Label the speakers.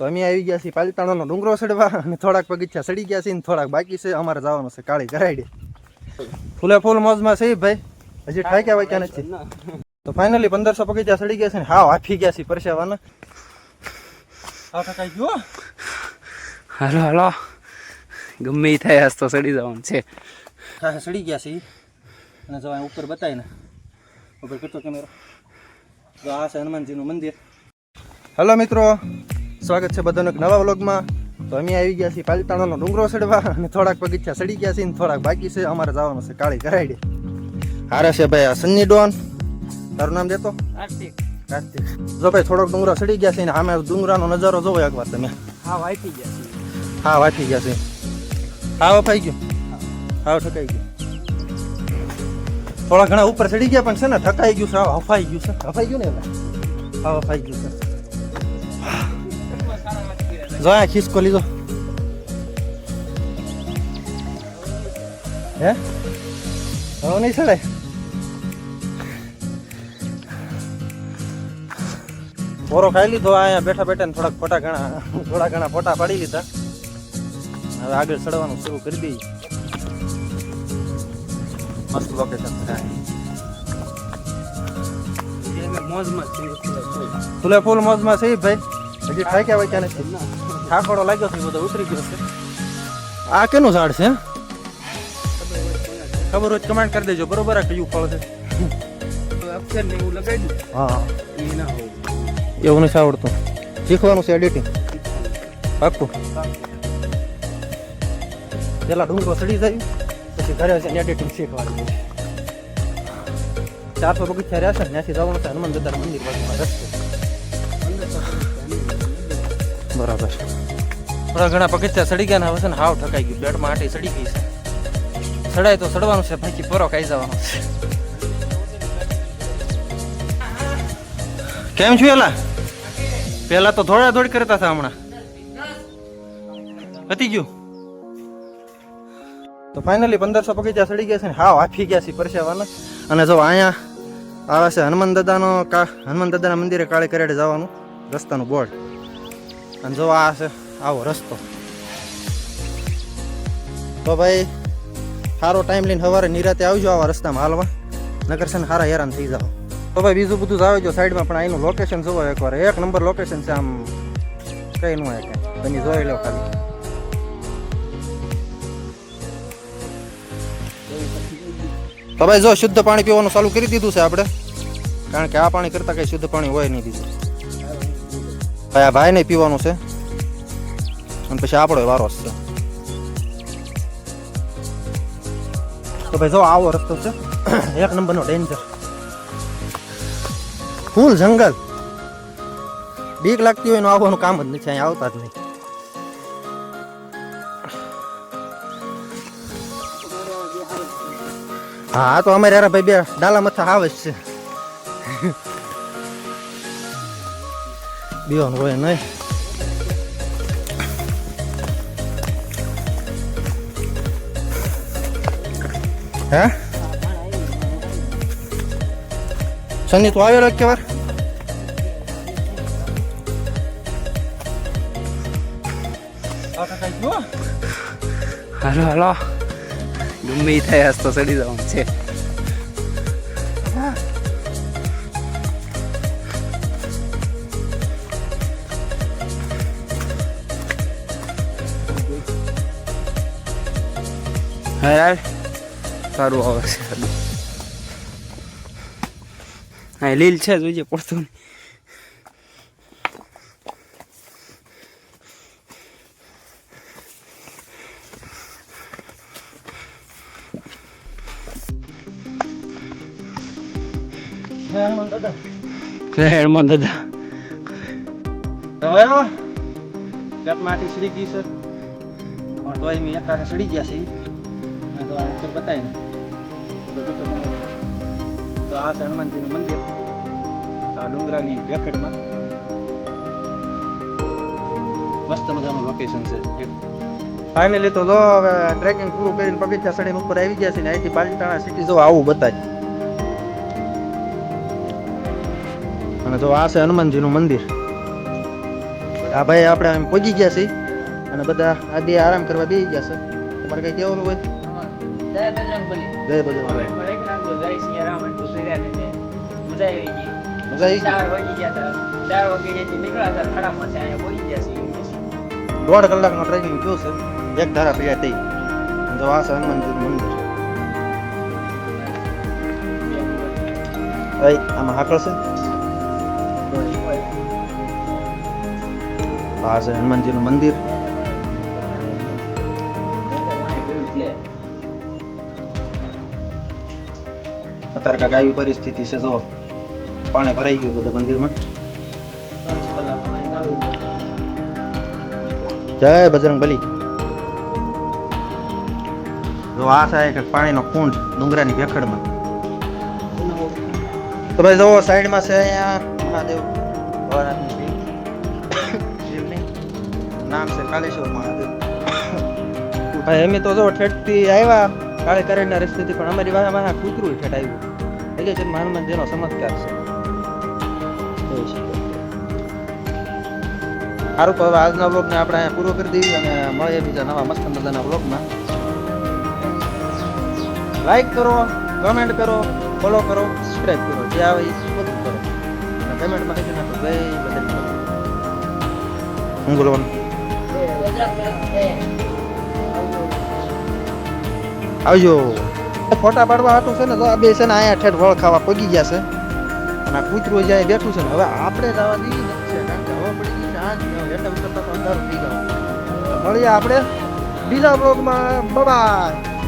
Speaker 1: તો અમે આવી ગયા છીએ પાલિતાણાનો ડુંગરો ચડવા અને થોડાક પગથિયા ચડી ગયા છે ને થોડાક બાકી છે. અમારે જવાનું છે કાળી કરાડી ફૂલે ફૂલ મોજમાં છે ભાઈ. હજી ઠાક્યા વાક્યા નથી. તો ફાઇનલી પંદરસો પગથિયા ચડી ગયા છે ને હાવ હાફી ગયા છે પરસેવાના. હાવ ઠકાઈ ગયો
Speaker 2: હાલો હાલો. ગમે થાય આજ તો ચડી જવાનું છે.
Speaker 1: હા ચડી ગયા છે અને જો ઉપર બતાય ને. ઉપર કરતો કેમેરો? જો આ છે હનુમાનજીનું મંદિર. હલો મિત્રો. સ્વાગત છે બધાનો નવા વ્લોગમાં. તો અમે આવી ગયા છીએ પાલિતાણાનો ડુંગરો સડવા અને થોડાક બગીચા સડી ગયા છે ને થોડાક બાકી છે. અમારે જવાનું છે કાળી કરાઈ હારે છે ભાઈ આ સન્ની ડોન. તારું નામ દેતો
Speaker 2: કાર્તિક.
Speaker 1: કાર્તિક. જો ભાઈ થોડોક ડુંગરો સડી ગયા છે ને આમે ડુંગરાનો નજારો જોવો એકવાર તમે.
Speaker 2: હા વાંચી ગયા છે
Speaker 1: હા વાંચી ગયા છે. હા વફાઈ ગયું. હા ઠકાઈ ગયું. થોડા ઘણા ઉપર ચડી ગયા પણ છે ને ઠકાઈ ગયું છે હફાઈ ગયું છે. હફાઈ ગયું ને હા વફાઈ ગયું છે. જો આ ખિસકો લીધો હે હવે નહીં ચડાય પોરો ખાઈ લીધો અહીંયા બેઠા બેઠા ને થોડાક ફોટા ઘણા થોડા ઘણા ફોટા પાડી લીધા હવે આગળ ચડવાનું શરૂ કરી દઈએ. મસ્ત લોકેશન છે.
Speaker 2: મોજમાં જ
Speaker 1: ફૂલે ફૂલ મોજમાં છે ભાઈ? હજી ઠાક્યા હોય ક્યાં નથી? ઠાકોડો લાગ્યો છે બધો ઉતરી ગયો છે. આ કેનું ઝાડ છે? ખબર હોય કમેન્ટ કરી દેજો બરોબર? આ કયું ફળ છે?
Speaker 2: અક્ષર ને એવું
Speaker 1: હા.
Speaker 2: એ ના હોય.
Speaker 1: એવું નથી આવડતું. શીખવાનું છે એડિટિંગ પાક્કું. પેલા ડુંગરો ચડી જાય પછી ઘરે છે એડિટિંગ શીખવાનું ચારસો બગીચા રહ્યા છે ને ત્યાંથી જવાનું છે હનુમાન દાદા મંદિર બાજુમાં રસ્તે. બરાબર. થોડા ઘણા પગથિયા સડી ગયા ને હવે ને હાવ ઠકાઈ ગયું. બેડમાં આટી સડી ગઈ છે. સડાય તો ચડવાનું છે બાકી પરો ખાઈ જવાનો છે. કેમ છું એલા? પેલા તો થોડા થોડી કરતા હતા હમણાં. પતી ગયું? તો ફાઇનલી પંદરસો પગથિયા સડી ગયા છે ને હાવ હાફી ગયા છે પરસેવાના. અને જો અહીંયા આવે છે હનુમાન દાદાનો હનુમાન દાદાના મંદિરે કાળે કરેડે જવાનું, રસ્તાનું બોર્ડ. અને જો આ છે આવો રસ્તો. તો ભાઈ, સારો ટાઈમ લઈને સવારે નિરાતે આવજો આવા રસ્તામાં હાલવા. નગર છે ને સારા હેરાન થઈ જાઓ. તો ભાઈ, બીજું બધું જ આવે જો સાઈડમાં, પણ અહીંનું લોકેશન જોવો એકવાર. એક નંબર લોકેશન છે આમ, કઈ નું હોય કઈ તમે જોઈ લો ખાલી. તો ભાઈ, જો શુદ્ધ પાણી પીવાનું ચાલુ કરી દીધું છે આપણે. કારણ કે આ પાણી કરતાં કંઈ શુદ્ધ પાણી હોય નહીં બીજું ભાઈ આ ભાઈને પીવાનું છે? અને પછી આપણો વારો છે તો ભાઈ જો આવો રસ્તો છે. એક નંબરનો ડેન્જર ફૂલ જંગલ બીક લાગતી હોય એનું આવવાનું કામ જ નથી અહીંયા આવતા જ નહીં. હા તો અમારે યાર ભાઈ બે ડાલા મથા આવે છે. બીવાનું હોય નહીં હે સની તું આવેલો કે વાર
Speaker 2: હાલો હાલો ગમે થાય આજ તો ચડી જવાનું છે હા યાર સારું આવે છે. હા લીલ છે જોઈએ પડતું નહીં. હેડમાં દાદા.
Speaker 1: હવે ગટમાટી શ્રી ગઈ સર સડી ગયા છે. તો આ ઉપર બતાય ને તો આ છે હનુમાનજીનું મંદિર આ ડુંગરાની વેખડમાં મસ્ત મજાનું લોકેશન છે ફાઇનલી તો જો હવે ટ્રેકિંગ પૂરું કરીને પગથિયા ચડીને ઉપર આવી ગયા છે ને અહીંથી પાલીતાણા સિટી જો આવું બતાય. અને જો આ છે હનુમાનજીનું મંદિર. આ ભાઈ આપણે આમ પહોંચી ગયા છીએ અને બધા આ બે આરામ કરવા બેસી ગયા છે. તમારે કઈ કહેવાનું હોય?
Speaker 2: જય બજરંગબલી.
Speaker 1: જય બધું
Speaker 2: હવે એક નામ તો જય સિયારામ એટલું સૂર્યા ને મજા આવી ગઈ.
Speaker 1: મજા આવી
Speaker 2: ચાર વાગી ગયા હતા. ચાર વાગે ત્યાંથી નીકળ્યા હતા ખડા પાસે અહીંયા પહોંચી ગયા છીએ
Speaker 1: દોઢ કલાકનો ટ્રેકિંગ થયો છે. એક ધારા પીડા થઈ. જો આ છે હનુમાનજી મંદિર. ભાઈ આમાં હાકળ છે? આ છે હનુમાનજીનું મંદિર. અત્યારે કાંઈક આવી પરિસ્થિતિ છે જો પાણી ભરાઈ ગયું બધું મંદિરમાં. જય બજરંગ બલી. જો આ છે કે પાણીનો કુંડ ડુંગરાની ભેખડમાં. તો ભાઈ જુઓ સાઈડમાં છે અહીંયા મહાદેવ નામ છે કાલેશ્વર મહાદેવ. ભાઈ અમે તો જો ઠેઠથી આવ્યા કાળે કરેણના રસ્તેથી પણ અમારી વાહ વાહ કૂતરું ઠેઠ આવ્યું. એટલે છે હનુમાનજીનો ચમત્કાર છે સારું તો હવે આજના બ્લોગને આપણે અહીંયા પૂરો કરી દઈએ અને મળીએ બીજા નવા મસ્ત મજાના બ્લોગમાં લાઈક કરો કમેન્ટ કરો ફોલો કરો સબસ્ક્રાઈબ કરો જે આવે એ બધું કરો અને પેમેન્ટમાં કહી નાખો જય બધા હું બોલવાનું આવજો ફોટા પાડવા હાટું છે ને, તો આ બે છે ને અહીંયા ઠેઠ વળ ખાવા પગી ગયા છે. અને આ કૂતરું જ્યાં બેઠું છે ને, હવે આપણે જવા દીધી ને છે, કારણ કે હવે પડી ગઈ છે આજ હેઠળ ઉતરતા તો અંધારું થઈ ગયું મળીએ આપણે બીજા બ્લોગમાં બાય